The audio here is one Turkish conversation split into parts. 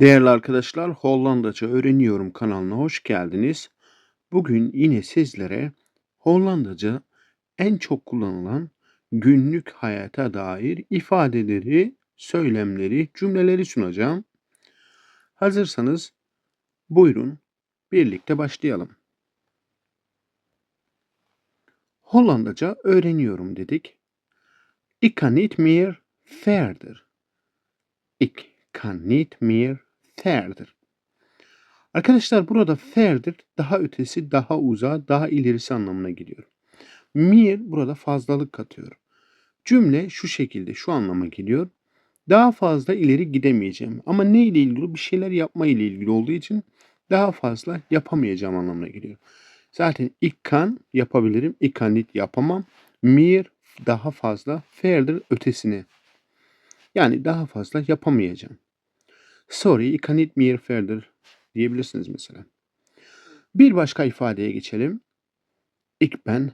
Değerli arkadaşlar, Hollandaca öğreniyorum kanalına hoş geldiniz. Bugün yine sizlere Hollandaca en çok kullanılan günlük hayata dair ifadeleri, söylemleri, cümleleri sunacağım. Hazırsanız buyurun birlikte başlayalım. Hollandaca öğreniyorum dedik. Ik kan niet meer verder. Ik kan niet meer verder. Arkadaşlar burada verder daha ötesi, daha uzağa, daha ilerisi anlamına geliyor. Meer burada fazlalık katıyor. Cümle şu şekilde, şu anlama geliyor. Daha fazla ileri gidemeyeceğim. Ama ne ile ilgili? Bir şeyler yapma ile ilgili olduğu için daha fazla yapamayacağım anlamına geliyor. Zaten ik kan yapabilirim. Ik kan niet yapamam. Meer daha fazla. Verder ötesine. Yani daha fazla yapamayacağım. Sorry, kan niet meer verder diyebilirsiniz mesela. Bir başka ifadeye geçelim. Ik ben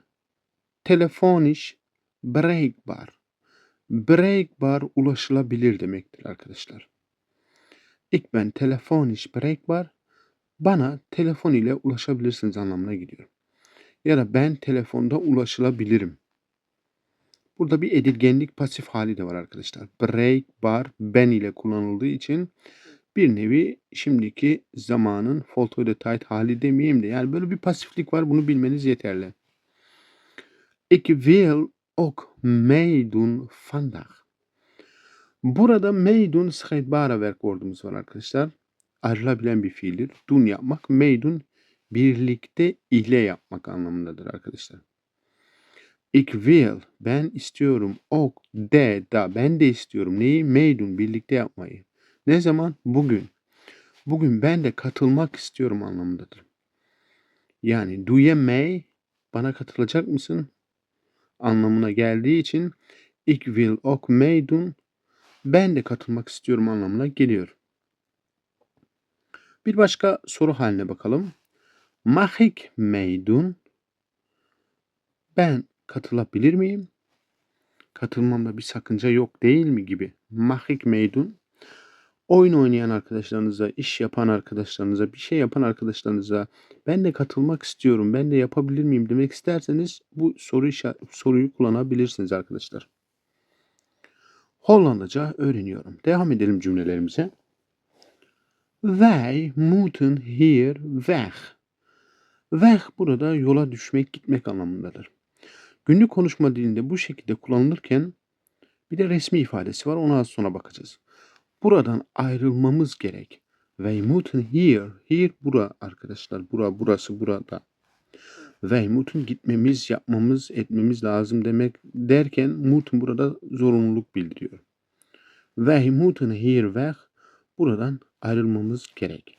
telefonisch bereikbaar. Bereikbaar ulaşılabilir demektir arkadaşlar. Ik ben telefonisch bereikbaar. Bana telefon ile ulaşabilirsiniz anlamına geliyor. Ya da ben telefonda ulaşılabilirim. Burada bir edilgenlik pasif hali de var arkadaşlar. Bereikbaar ben ile kullanıldığı için bir nevi şimdiki zamanın voltooid hali demeyeyim de yani böyle bir pasiflik var bunu bilmeniz yeterli. Ik wil ook meedoen vandaag. Burada meedoen scheidbare werkwoordumuz var arkadaşlar. Ayrılabilen bir fiildir. Dun yapmak, meedoen birlikte ile yapmak anlamındadır arkadaşlar. Ik wil, ben istiyorum. Ok, de, da, ben de istiyorum. Neyi? Meedoen, birlikte yapmayı. Ne zaman? Bugün. Bugün ben de katılmak istiyorum anlamındadır. Yani do you may bana katılacak mısın anlamına geldiği için ik will ook meedoen ben de katılmak istiyorum anlamına geliyor. Bir başka soru haline bakalım. Mag ik meedoen? Ben katılabilir miyim? Katılmamda bir sakınca yok değil mi gibi. Mag ik meedoen? Oyun oynayan arkadaşlarınıza, iş yapan arkadaşlarınıza, bir şey yapan arkadaşlarınıza ben de katılmak istiyorum, ben de yapabilir miyim demek isterseniz bu soru soruyu kullanabilirsiniz arkadaşlar. Hollandaca öğreniyorum. Devam edelim cümlelerimize. Wij moeten hier weg. Weg burada yola düşmek, gitmek anlamındadır. Günlük konuşma dilinde bu şekilde kullanılırken bir de resmi ifadesi var. Ona az sonra bakacağız. Buradan ayrılmamız gerek. Moeten hier. Hier bura arkadaşlar. Bura burası burada. Moeten gitmemiz, yapmamız, etmemiz lazım demek derken moeten burada zorunluluk bildiriyor. Moeten hier weg. Buradan ayrılmamız gerek.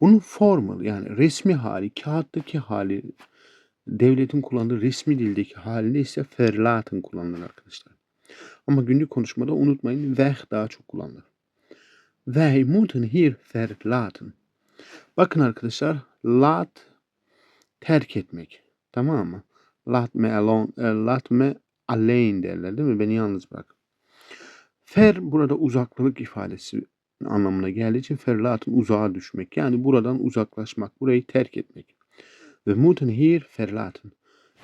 Bunun formal yani resmi hali, kağıttaki hali, devletin kullandığı resmi dildeki halinde ise verlaten kullanılır arkadaşlar. Ama günlük konuşmada unutmayın weg daha çok kullanılır. Wij moeten hier verlaten. Bakın arkadaşlar lat terk etmek. Tamam mı? Lat me alone, lat me alleen derler değil mi? Beni yalnız bırak. Fer burada uzaklık ifadesi anlamına geldiği için ferlatın uzağa düşmek. Yani buradan uzaklaşmak, burayı terk etmek. Ve moeten hier verlaten.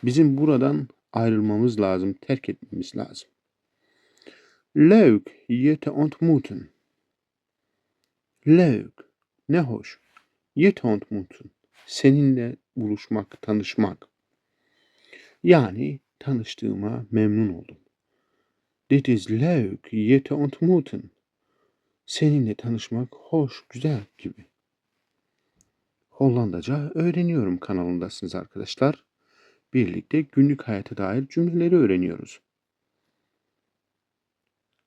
Bizim buradan ayrılmamız lazım, terk etmemiz lazım. Leuk je te ontmoeten. Leuk. Ne hoş. Je te ontmoeten. Seninle buluşmak, tanışmak. Yani tanıştığıma memnun oldum. Dit is leuk je te ontmoeten. Seninle tanışmak hoş, güzel gibi. Hollandaca öğreniyorum kanalındasınız arkadaşlar. Birlikte günlük hayata dair cümleleri öğreniyoruz.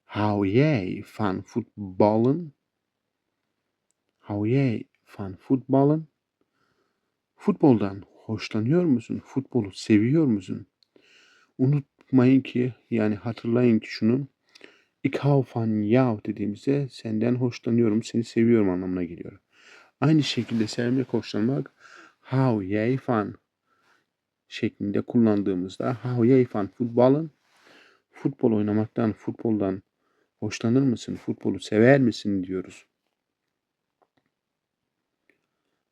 Hou jij van voetballen? Hou jij van voetballen? Futboldan hoşlanıyor musun? Futbolu seviyor musun? Unutmayın ki yani hatırlayın ki şunu. Ik hou van jou dediğimizde senden hoşlanıyorum, seni seviyorum anlamına geliyor. Aynı şekilde sevmek, hoşlanmak hou jij van şeklinde kullandığımızda hou jij van futbollen futbol oynamaktan, futboldan hoşlanır mısın, futbolu sever misin diyoruz.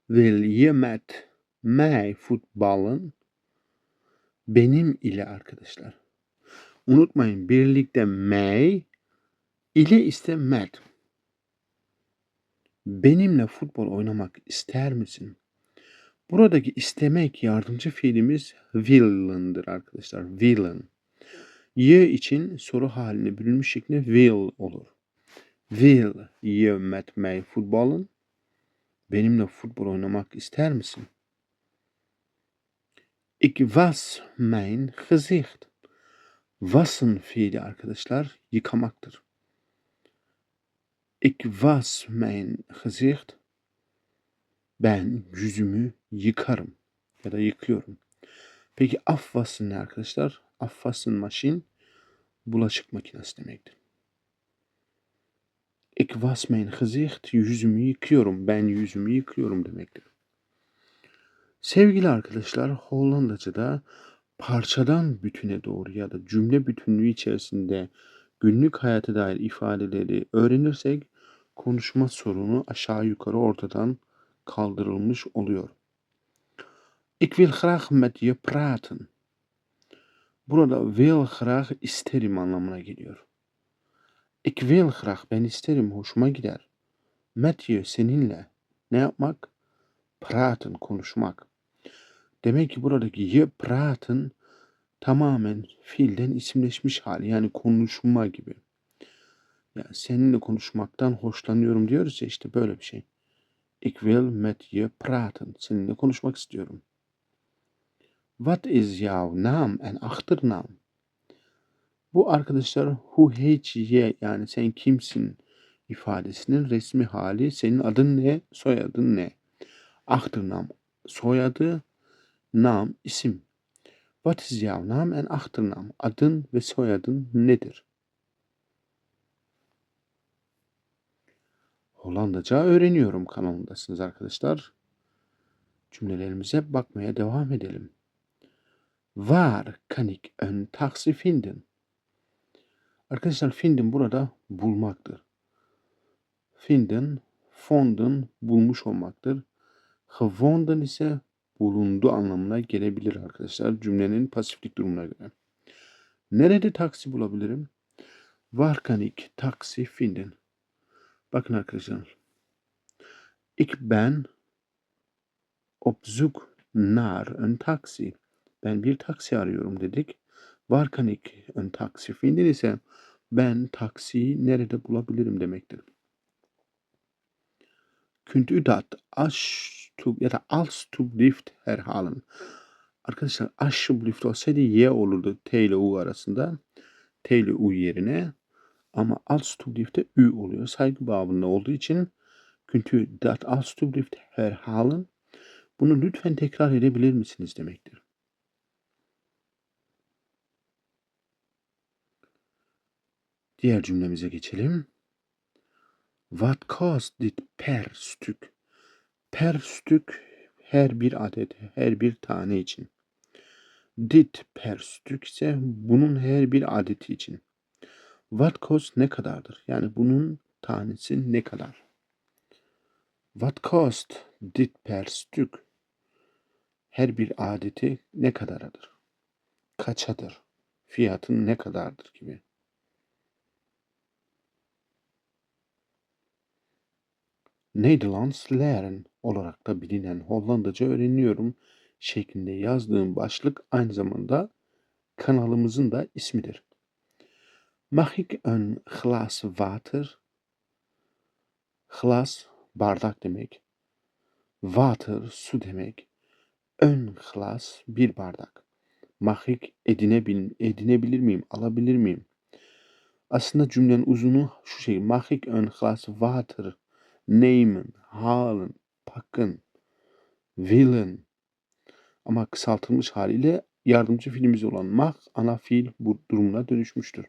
Will je met mij voetballen? Benim ile arkadaşlar. Unutmayın birlikte mij ile ise met. Benimle futbol oynamak ister misin? Buradaki istemek yardımcı fiilimiz will'ındır arkadaşlar. Will'ın. Y için soru haline bürünmüş şeklinde will olur. Will je met mij voetballen? Benimle futbol oynamak ister misin? Ik was mijn gezicht. Wasın fiili arkadaşlar yıkamaktır. Ik was mijn gezicht. Ben yüzümü yıkarım ya da yıkıyorum. Peki afwassen ne arkadaşlar? Afwassen maşin bulaşık makinesi demektir. Ik was mijn gezicht. Yüzümü yıkıyorum. Ben yüzümü yıkıyorum demektir. Sevgili arkadaşlar, Hollandaca'da parçadan bütüne doğru ya da cümle bütünlüğü içerisinde günlük hayata dair ifadeleri öğrenirsek konuşma sorunu aşağı yukarı ortadan kaldırılmış oluyor. Ik wil graag met je praten. Burada wil graag isterim anlamına geliyor. Ik wil graag ben isterim hoşuma gider. Je seninle ne yapmak? Praten konuşmak. Demek ki buradaki ye praten tamamen fiilden isimleşmiş hali yani konuşma gibi. Yani seninle konuşmaktan hoşlanıyorum diyoruz ya işte böyle bir şey. Ik wil met je praten. Seninle konuşmak istiyorum. What is jouw naam en achternaam? Bu arkadaşlar who heet ye yani sen kimsin ifadesinin resmi hali senin adın ne, soyadın ne? Achternaam soyadı, nam isim. What is jouw naam en achternaam? Adın ve soyadın nedir? Hollandaca öğreniyorum kanalındasınız arkadaşlar. Cümlelerimize bakmaya devam edelim. Waar kan ik een taxi vinden? Arkadaşlar finden burada bulmaktır. Finden, fonden bulmuş olmaktır. Gevonden ise bulundu anlamına gelebilir arkadaşlar cümlenin pasiflik durumuna göre. Nerede taksi bulabilirim? Waar kan ik taksi vinden? Bakın arkadaşlar. Ik ben op zoek naar een taxi. Ben bir taksi arıyorum dedik. Waar kan ik een taxi vinden ise ben taksiyi nerede bulabilirim demektir. Kunt u dat alsjeblieft ya da alsjeblieft herhalen? Arkadaşlar alsjeblieft olsaydı y olurdu T ile U arasında. T ile U yerine ama alsjeblieft de Ü oluyor. Saygı babında olduğu için kunt u dat alsjeblieft herhalen? Bunu lütfen tekrar edebilir misiniz demektir. Diğer cümlemize geçelim. What cost dit per stück? Per stück her bir adet, her bir tane için. Dit per stück ise bunun her bir adeti için. What cost ne kadardır? Yani bunun tanesi ne kadar? What cost dit per stück? Her bir adeti ne kadaradır? Kaçadır? Fiyatın ne kadardır gibi. Nederlands leren olarak da bilinen Hollandaca öğreniyorum şeklinde yazdığım başlık aynı zamanda kanalımızın da ismidir. Mag ik een glas water? Glas bardak demek. Water su demek. Ön glas bir bardak. Mag ik edinebil, edinebilir miyim, alabilir miyim? Aslında cümlenin uzunu şu şey. Mag ik een glas water nemen, halen, pakken, willen. Ama kısaltılmış haliyle yardımcı fiilimiz olan mag ana fiil bu durumuna dönüşmüştür.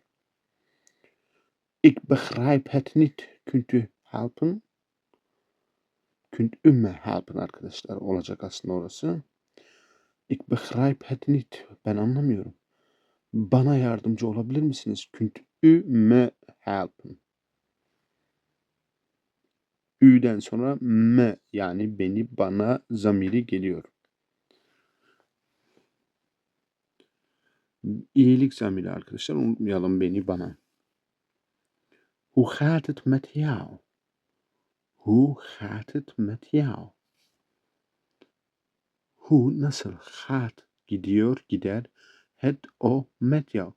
Ik begrijp het niet. Kunt u helpen? Kunt u me helpen arkadaşlar olacak aslında orası. Ik begrijp het niet. Ben anlamıyorum. Bana yardımcı olabilir misiniz? Kunt u me helpen? Ü'den sonra m yani beni, bana zamiri geliyor. İyilik zamiri arkadaşlar. Unutmayalım beni, bana. Hoe gaat met jou? Hoe gaat met jou? Hoe nasıl? Gaat gidiyor, gider. Het o met jou.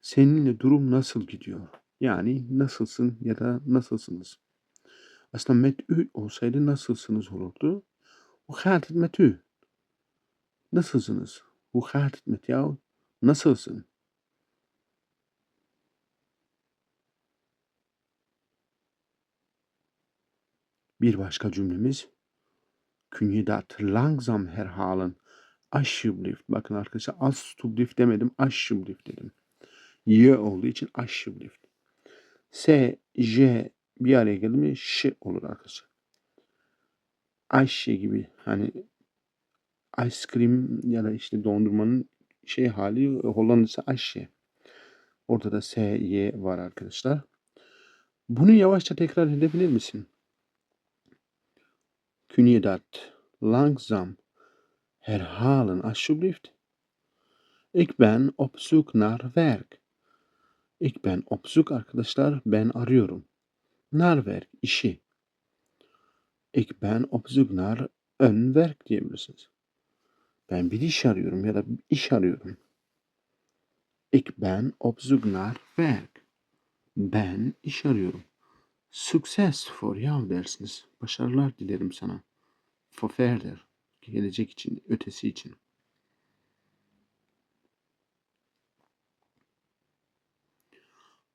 Seninle durum nasıl gidiyor? Yani nasılsın ya da nasılsınız? Aslında met ü olsaydı nasılsınız olurdu. Hoe gaat het met u? Nasılsınız? Het met jou? Nasılsın? Bir başka cümlemiz. Kun je dat langzaam herhalen? Alsjeblieft. Bakın arkadaşlar alsjeblieft demedim. Alsjeblieft dedim. Y olduğu için alsjeblieft. S, J bir araya geldi mi Ş olur arkadaşlar. Ayşe gibi hani ice cream ya da işte dondurmanın şey hali Hollanda'sı Ayşe. Orada da S, Y var arkadaşlar. Bunu yavaşça tekrar edebilir misin? Kun je dat langzaam herhalen alsjeblieft? Ik ben op zoek naar werk. Ik ben op arkadaşlar. Ben arıyorum. Naar werk, işi. Ik ben op zoek diyebilirsiniz. Ben bir iş arıyorum ya da iş arıyorum. Ik ben op zoek. Ben iş arıyorum. Succes for jou dersiniz. Başarılar dilerim sana. For further. Gelecek için, ötesi için.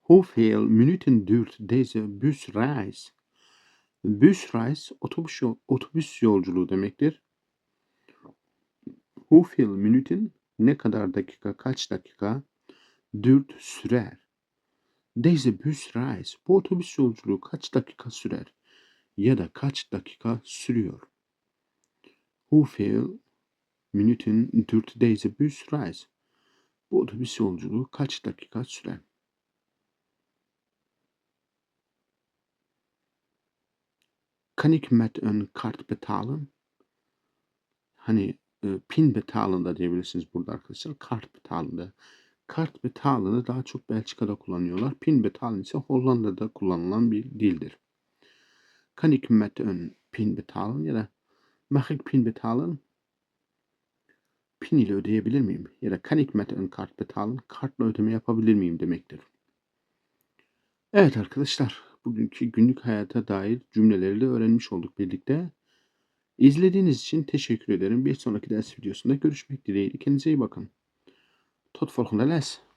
Hoeveel minuten duurt deze busreis? Busreis otobüs, yol, otobüs yolculuğu demektir. Hoeveel minuten ne kadar dakika, kaç dakika dürt sürer. Deze busreis bu otobüs yolculuğu kaç dakika sürer ya da kaç dakika sürüyor. Hoeveel minuten duurt deze busreis? Bu otobüs yolculuğu kaç dakika sürer? Kan ik met een kart betalen? Hani e, pin betalen da diyebilirsiniz burada arkadaşlar. Kart betalen da. Kart betalen'ı daha çok Belçika'da kullanıyorlar. Pin betalen ise Hollanda'da kullanılan bir dildir. Kan ik met een pin betalen ya da mag ik pin betalen? Pin ile ödeyebilir miyim? Ya da kan ik met een kart betalen? Kartla ödeme yapabilir miyim demektir. Evet arkadaşlar, bugünkü günlük hayata dair cümleleri de öğrenmiş olduk birlikte. İzlediğiniz için teşekkür ederim. Bir sonraki ders videosunda görüşmek dileğiyle. Kendinize iyi bakın. Tot volgende les.